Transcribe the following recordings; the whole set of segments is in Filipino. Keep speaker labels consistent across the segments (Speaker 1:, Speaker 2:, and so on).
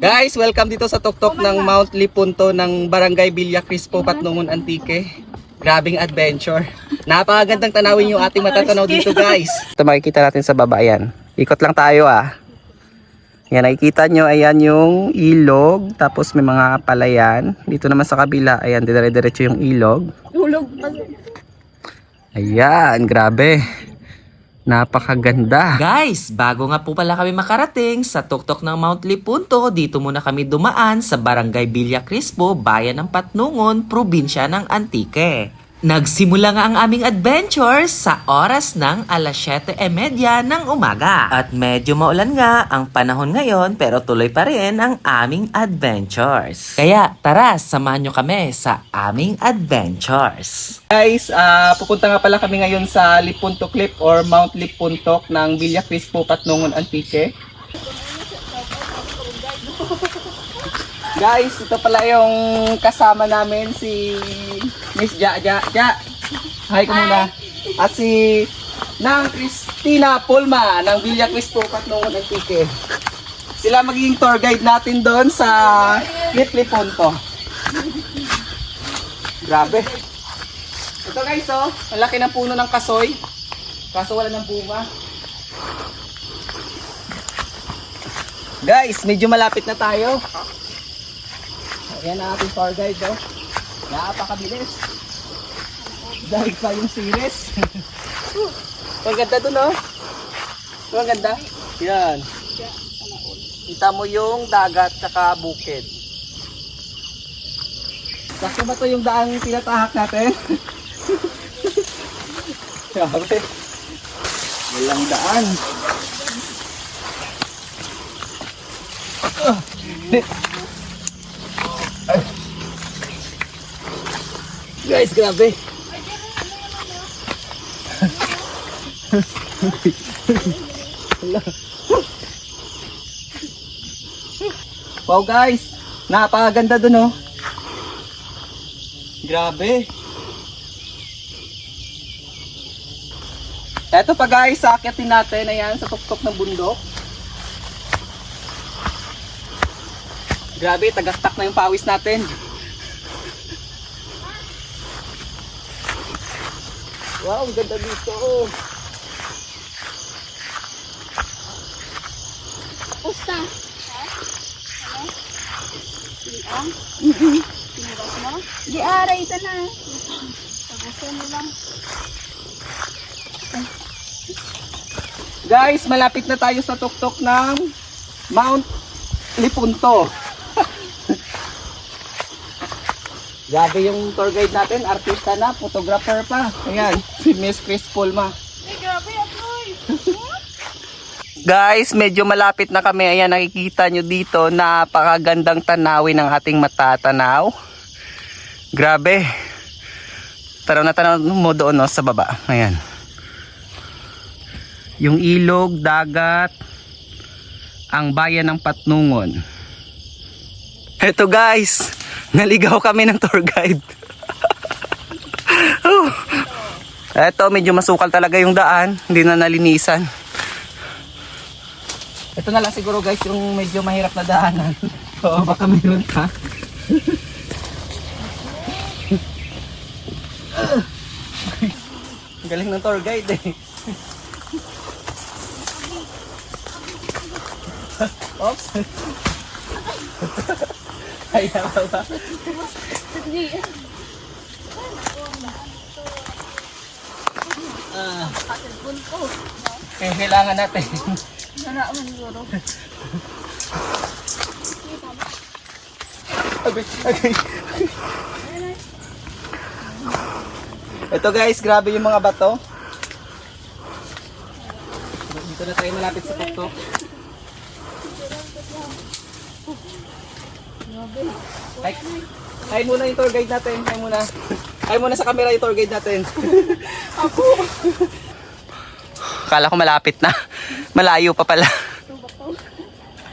Speaker 1: Guys, welcome dito sa tuktok ng Mount Lipunto ng Barangay Villa Crispo, Patnungon, Antique. Grabing adventure. Napakagandang tanawin yung ating matatanaw dito guys. Ito makikita natin sa baba yan. Ikot lang tayo ah. Yan, nakikita nyo, ayan yung ilog. Tapos may mga palayan. Dito naman sa kabila, ayan, dire-diretso yung ilog.
Speaker 2: Tulog.
Speaker 1: Ayan, grabe. Napakaganda.
Speaker 3: Guys, bago nga po pala kami makarating sa tuktok ng Mount Lipunto, dito muna kami dumaan sa Barangay Villa Crispo, Bayan ng Patnungon, Probinsya ng Antique. Nagsimula nga ang aming adventure sa oras ng alas 7.30 ng umaga. At medyo maulan nga ang panahon ngayon pero tuloy pa rin ang aming adventures. Kaya tara, samahan nyo kami sa aming adventures.
Speaker 1: Guys, ah pupunta nga pala kami ngayon sa Lipunto Cliff or Mount Lipuntok ng Villa Crispo, Patnungon, Antique. Guys, ito pala yung kasama namin si Miss Ja Ja Ja. Hi ko muna. At si Nang Christina Pulma ng Villa Crispo, Patnungon, Antique. Sila magiging tour guide natin doon sa Cliff Lipunto. Grabe. Ito guys, oh, ang laki ng puno ng kasoy. Kaso wala ng bunga. Guys, medyo malapit na tayo. Ayan ang ating tour guide, oh. Napakabilis. Dahil pa yung series. Ang ganda dun, oh. Ang ganda. Yan. Kita mo yung dagat tsaka bukid. Sakto ba to yung daan tinatahak natin? Grabe. Walang daan. Ah. Guys, grabe. Wow guys, napakaganda dun oh. Grabe. Eto pa guys, sakyatin natin ayan sa tuktok ng bundok. Grabe, tagastak na yung pawis natin. Wow, ang ganda dito. oh.
Speaker 2: Pusta. Ano? Siniang? Sinigas mo? Di aray, ito na. Tagusin mo lang.
Speaker 1: Guys, malapit na tayo sa tuktok ng Mount Lipunto. Grabe yung tour guide natin, artista na, photographer pa. Ayan, si Miss Chris Pulma.
Speaker 2: Ay, grabe, Apoy.
Speaker 1: Guys, medyo malapit na kami. Ayan, nakikita nyo dito, napakagandang tanawin ng ating matatanaw. Grabe. Tanaw na tanaw mo doon no, sa baba. Ayan. Yung ilog, dagat, ang bayan ng Patnungon. Eto guys, naligaw kami ng tour guide. Oh. Eto, medyo masukal talaga yung daan. Hindi na nalinisan. Ito na lang siguro guys yung medyo mahirap na daanan. Oo, baka meron ka. Galing ng tour guide eh. Oops. Ay, ba ba? Ah, eh, kailangan natin.
Speaker 2: Sana man siguro.
Speaker 1: Agay, agay. Ito guys, grabe yung mga bato. Dito na tayo malapit sa tuktok. Hi, hi muna yung tour guide natin. Hi muna. Hi muna sa camera yung tour guide natin. Ako. Kala ko malapit na. Malayo pa pala.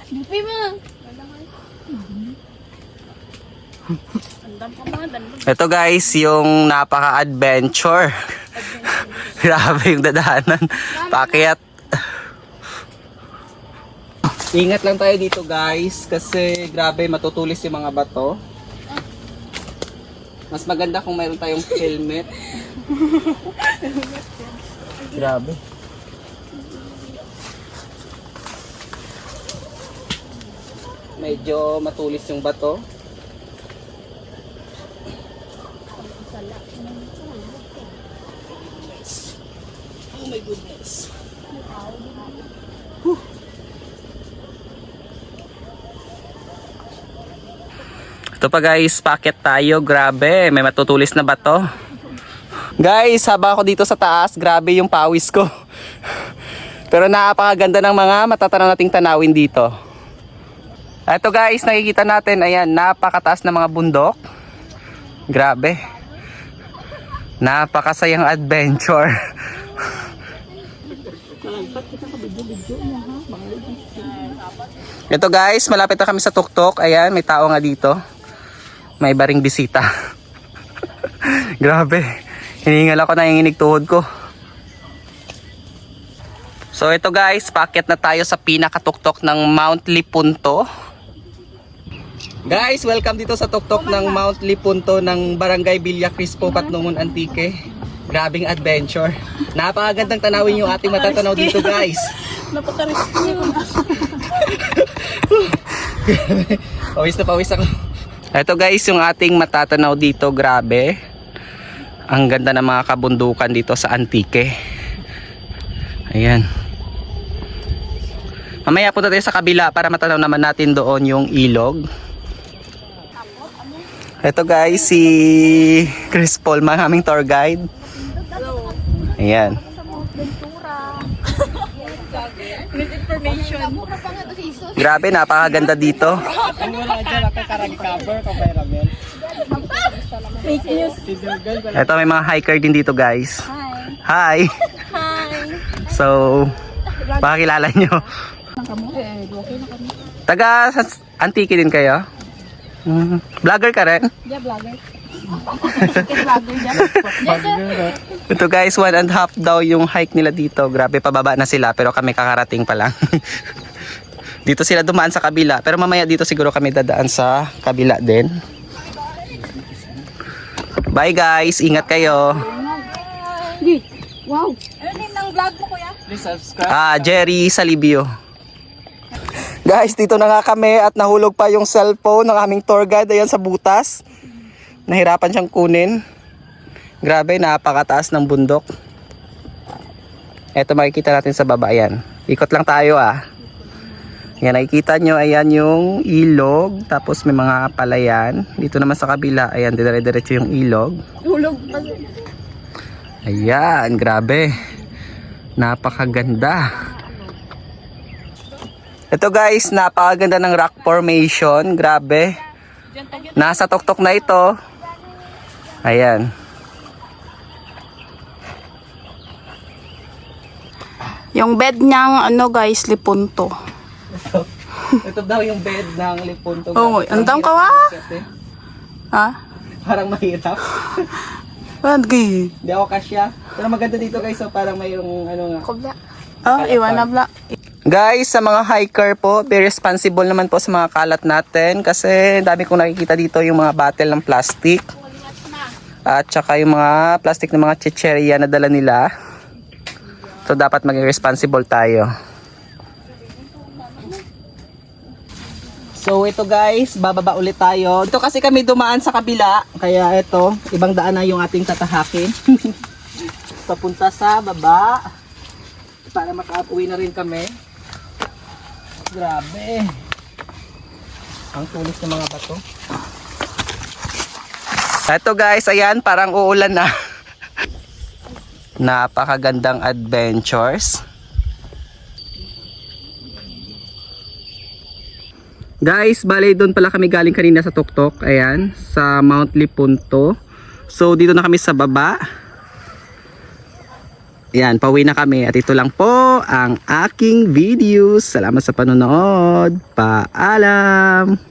Speaker 2: Bupi mo.
Speaker 1: Ito guys, yung napaka-adventure. Grabe yung dadaanan. Pakyat. Ingat lang tayo dito guys kasi grabe matutulis yung mga bato. Mas maganda kung mayroon tayong helmet. grabe. Medyo matulis yung bato. Ito pa guys, packet tayo. Grabe, may matutulis na bato. Guys, haba ako dito sa taas, grabe yung pawis ko. Pero napakaganda ng mga matatanaw nating tanawin dito. Ito guys, nakikita natin, ayan, napakataas na mga bundok. Grabe. Napakasayang adventure. Ito guys, malapit na kami sa tuktok. Ayan, may tao nga dito. May baring bisita. Grabe. Hiningal ako nanginginig tuhod ko. So ito guys, packet na tayo sa pinakatuktok ng Mount Lipunto. Guys, welcome dito sa tuktok ng Mount Lipunto ng Barangay Villa Crispo, Patnungon, Antique. Grabing adventure. Napakagandang tanawin yung ating matatanaw dito guys.
Speaker 2: Napaka-risky
Speaker 1: pawis na pawis ako. Ito guys, yung ating matatanaw dito, grabe. Ang ganda ng mga kabundukan dito sa Antique. Ayan. Mamaya punta tayo sa kabila para matanaw naman natin doon yung ilog. Ito guys, si Chris Paul, mga aming tour guide. Ayan.
Speaker 2: Misinformation.
Speaker 1: Grabe, napakaganda dito.
Speaker 2: Fake news.
Speaker 1: Ito may mga hiker din dito guys.
Speaker 2: Hi.
Speaker 1: Hi!
Speaker 2: Hi.
Speaker 1: So, pakilala nyo. Taga Antique din kayo? Mm, vlogger ka rin?
Speaker 2: Yeah, vlogger.
Speaker 1: Ito guys, one and half daw yung hike nila dito. Grabe, pababa na sila pero kami kakarating pa lang. dito sila dumaan sa kabila. Pero mamaya dito siguro kami dadaan sa kabila din. Bye guys, ingat kayo.
Speaker 2: Wow. Ano name ng vlog mo, kuya?
Speaker 1: Ah, Jerry Salibio. Guys, dito na nga kami at nahulog pa yung cellphone ng aming tour guide ayan sa butas. Nahirapan siyang kunin. Grabe, napakataas ng bundok. Ito makikita natin sa baba, ayan. Ikot lang tayo ah. Yan, nakikita nyo, ayan yung ilog. Tapos may mga palayan. Dito naman sa kabila, ayan, dire-diretso yung ilog.
Speaker 2: Hulog.
Speaker 1: Ayan, grabe. Napakaganda. Ito guys, napakaganda ng rock formation. Grabe. Nasa tuktok na ito. Ayan.
Speaker 4: Yung bed niyang ano guys, lipunto.
Speaker 1: Ito daw yung bed ng Lipunto.
Speaker 4: Oo, andam ka wa? Ha?
Speaker 1: Parang mahirap.
Speaker 4: Lagi.
Speaker 1: Hindi ako kasya. Pero maganda dito guys, so parang mayroong ano nga.
Speaker 2: Kubla.
Speaker 4: Ah, iwan na bla.
Speaker 1: Guys, sa mga hiker po, be responsible naman po sa mga kalat natin kasi dami kong nakikita dito yung mga bottle ng plastic. At saka yung mga plastic ng mga chicheria na dala nila. So dapat maging responsible tayo. So ito guys, bababa ulit tayo. Ito kasi kami dumaan sa kabila, kaya ito, ibang daan na yung ating tatahakin. Papunta sa baba para makauwi na rin kami. Grabe. Ang tulis ng mga bato. Ito guys, ayan, parang uulan na. Napakagandang adventures. Guys, bale doon pala kami galing kanina sa Tuktok. Ayan, sa Mount Lipunto. So dito na kami sa baba. Yan, pauwi na kami at ito lang po ang aking videos. Salamat sa panonood. Paalam!